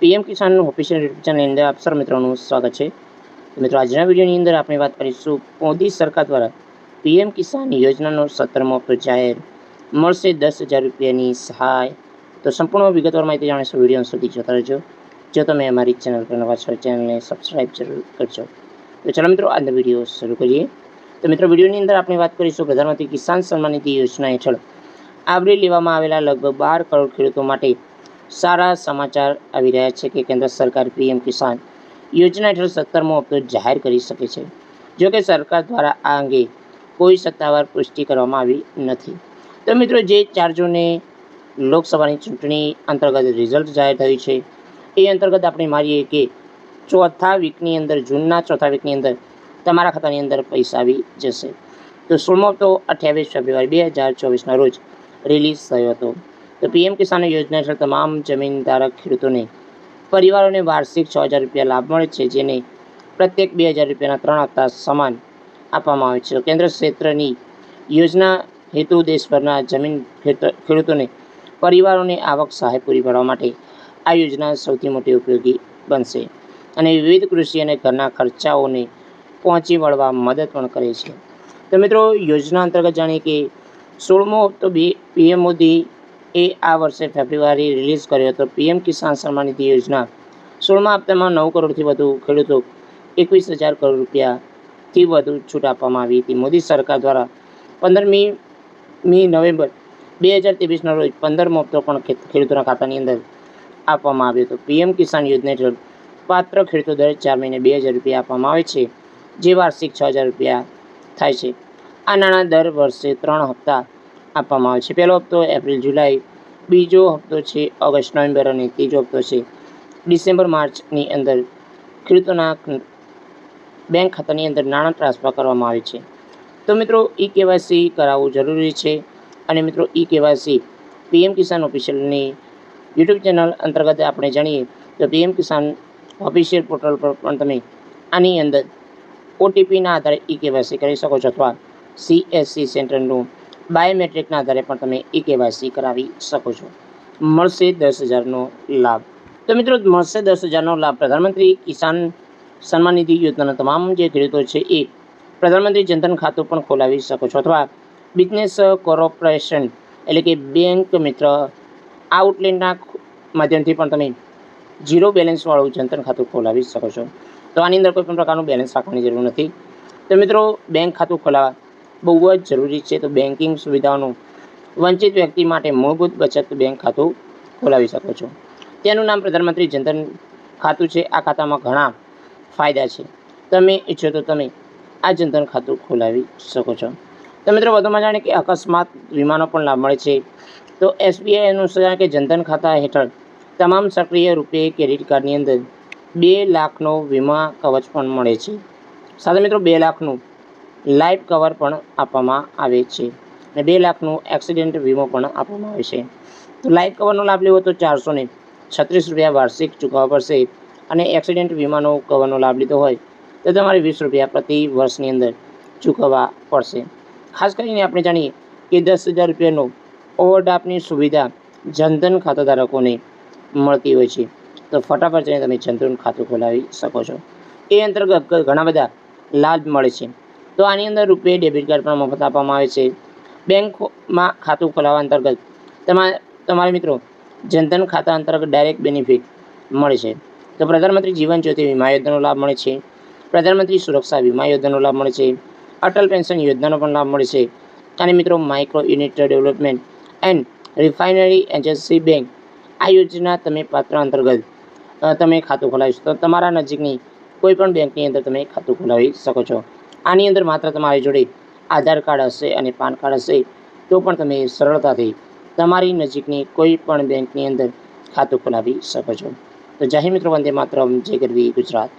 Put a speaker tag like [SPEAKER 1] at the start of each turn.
[SPEAKER 1] PM કિસાન official YouTube ચેનલની અંદર આપ સર મિત્રોનું સ્વાગત છે. મિત્રો, આજના વિડીયોની અંદર આપણે વાત કરીશું મોદી સરકાર દ્વારા પીએમ કિસાન યોજનાનો સત્તરમો હપ્તો જાહેર મળશે દસ હજાર રૂપિયાની સહાય. તો સંપૂર્ણ વિગતવાર માહિતી જાણીશું વીડિયો સુધી જોતા રહેજો. જો તમે અમારી ચેનલ પર નવા છો, ચેનલને સબસ્ક્રાઈબ જરૂર કરજો. તો ચાલો મિત્રો, આજનો વીડિયો શરૂ કરીએ. તો મિત્રો, વિડીયોની અંદર આપણે વાત કરીશું પ્રધાનમંત્રી કિસાન સન્માન નિધિ યોજના હેઠળ. આવરી લેવામાં આવેલા લગભગ બાર કરોડ ખેડૂતો માટે સારા સમાચાર આવી રહ્યા છે કે કેન્દ્ર સરકાર પીએમ કિસાન યોજના હેઠળ સત્તરમો હપ્તો જાહેર કરી શકે છે. જો કે સરકાર દ્વારા આ અંગે કોઈ સત્તાવાર પુષ્ટિ કરવામાં આવી નથી. તો મિત્રો, જે ચાર લોકસભાની ચૂંટણી અંતર્ગત રિઝલ્ટ જાહેર થયું છે, એ અંતર્ગત આપણે મારીએ કે ચોથા વીકની અંદર, જૂનના ચોથા વીકની અંદર તમારા ખાતાની અંદર પૈસા આવી જશે. તો સોળમો હપ્તો અઠ્યાવીસ ફેબ્રુઆરી બે હજાર ચોવીસના રોજ રિલીઝ થયો હતો. તો પીએમ કિસાન યોજના હેઠળ તમામ જમીન ધારક ખેડૂતોને પરિવારોને વાર્ષિક છ હજાર રૂપિયા લાભ મળે છે, જેને પ્રત્યેક બે હજાર રૂપિયાના ત્રણ હપ્તા સમાન આપવામાં આવે છે. કેન્દ્ર ક્ષેત્રની યોજના હેતુ દેશભરના જમીન ખેડૂતોને પરિવારોને આવક સહાય પૂરી પાડવા માટે આ યોજના સૌથી મોટી ઉપયોગી બનશે અને વિવિધ કૃષિ અને ઘરના ખર્ચાઓને પહોંચી વળવા મદદ પણ કરે છે. તો મિત્રો, યોજના અંતર્ગત જાણીએ કે સોળમો બી, પીએમ મોદી એ આ વર્ષે ફેબ્રુઆરી રિલીઝ કર્યો હતો પીએમ કિસાન સન્માન નિધિ યોજના. સોળમા હપ્તામાં નવ કરોડથી વધુ ખેડૂતો એકવીસ હજાર કરોડ રૂપિયાથી વધુ છૂટ આપવામાં આવી હતી. મોદી સરકાર દ્વારા પંદરમી મી નવેમ્બર બે હજાર ત્રેવીસના રોજ પંદરમો હપ્તો પણ ખેડૂતોના ખાતાની અંદર આપવામાં આવ્યો હતો. પીએમ કિસાન યોજના હેઠળ પાત્ર ખેડૂતો દર ચાર મહિને બે હજાર રૂપિયા આપવામાં આવે છે, જે વાર્ષિક છ હજાર રૂપિયા થાય છે. આ નાણાં દર વર્ષે ત્રણ હપ્તા આપવામાં આવે છે. પહેલો હપ્તો એપ્રિલ, જુલાઈ. બીજો હપ્તો છે ઓગસ્ટ, નવેમ્બર અને ત્રીજો હપ્તો છે ડિસેમ્બર, માર્ચની અંદર ખેડૂતોના બેંક ખાતાની અંદર નાણાં ટ્રાન્સફર કરવામાં આવે છે. તો મિત્રો ઈ કેવાયસી કરાવવું જરૂરી છે અને મિત્રો ઈ કેવાયસી પીએમ કિસાન ઓફિશિયલની યુટ્યુબ ચેનલ અંતર્ગત આપણે જાણીએ તો પીએમ કિસાન ઓફિશિયલ પોર્ટલ પર પણ તમે આની અંદર ઓટીપીના આધારે ઈ કેવાયસી કરી શકો છો અથવા સીએસસી સેન્ટરનું બાયોમેટ્રિકના આધારે પણ તમે ઈ કેવાયસી કરાવી શકો છો. મળશે દસ હજારનો લાભ. તો મિત્રો, મળશે દસ હજારનો લાભ પ્રધાનમંત્રી કિસાન સન્માન નિધિ યોજનાના તમામ જે ખેડૂતો છે એ પ્રધાનમંત્રી જનધન ખાતું પણ ખોલાવી શકો છો અથવા બિઝનેસ કોર્પોરેશન એટલે કે બેંક મિત્ર આઉટલેટના માધ્યમથી પણ તમે ઝીરો બેલેન્સવાળું જનધન ખાતું ખોલાવી શકો છો. તો આની અંદર કોઈ પણ પ્રકારનું બેલેન્સ રાખવાની જરૂર નથી. તો મિત્રો, બેંક ખાતું ખોલાવવા બહુ જ જરૂરી છે તો બેન્કિંગ સુવિધાઓનું વંચિત વ્યક્તિ માટે મૂળભૂત બચત બેંક ખાતું ખોલાવી શકો છો. તેનું નામ પ્રધાનમંત્રી જનધન ખાતું છે. આ ખાતામાં ઘણા ફાયદા છે. તમે ઈચ્છો તો તમે આ જનધન ખાતું ખોલાવી શકો છો. તો મિત્રો, વધુમાં જાણે કે અકસ્માત વીમાનો પણ લાભ મળે છે. તો એસબીઆઈ અનુસાર કે જનધન ખાતા હેઠળ તમામ સક્રિય રૂપે ક્રેડિટ કાર્ડની અંદર બે લાખનો વીમા કવચ પણ મળે છે. સાથે મિત્રો, બે લાખનું લાઈફ કવર પણ આપવામાં આવે છે અને બે લાખનું એક્સિડન્ટ વીમો પણ આપવામાં આવે છે. તો લાઈફ કવરનો લાભ લેવો તો ચારસો ને છત્રીસ રૂપિયા વાર્ષિક ચૂકવવા પડશે અને એક્સિડન્ટ વીમાનો કવરનો લાભ લીધો હોય તો તમારે વીસ રૂપિયા પ્રતિ વર્ષની અંદર ચૂકવવા પડશે. ખાસ કરીને આપણે જાણીએ કે દસ હજાર રૂપિયાનો ઓવરડ્રાફ્ટની સુવિધા જનધન ખાતાધારકોને મળતી હોય છે. તો ફટાફટ જઈને તમે જનધન ખાતું ખોલાવી શકો છો. એ અંતર્ગત ઘણા બધા લાભ મળે છે. તો આની અંદર રૂપે ડેબિટ કાર્ડ પણ મફત આપવામાં આવે છે. બેંકમાં ખાતું ખોલાવવા અંતર્ગત તમારા તમારા મિત્રો, જનધન ખાતા અંતર્ગત ડાયરેક્ટ બેનિફિટ મળે છે. તો પ્રધાનમંત્રી જીવન જ્યોતિ વીમા યોજનાનો લાભ મળે છે. પ્રધાનમંત્રી સુરક્ષા વીમા યોજનાનો લાભ મળે છે. અટલ પેન્શન યોજનાનો પણ લાભ મળે છે. અને મિત્રો, micro unit development and refinery agency bank, આ યોજના તમે પાત્ર અંતર્ગત તમે ખાતું ખોલાવી તો તમારા નજીકની કોઈપણ બેંકની અંદર તમે ખાતું ખોલાવી શકો છો. આની અંદર માત્ર તમારી જોડે આધાર કાર્ડ હશે અને પાન કાર્ડ હશે, તો પણ તમે સરળતાથી તમારી નજીકની કોઈ પણ બેંકની અંદર ખાતું ખોલાવી શકો છો. તો જાહેર મિત્રો, વંદે માત્ર જય ગરવી ગુજરાત.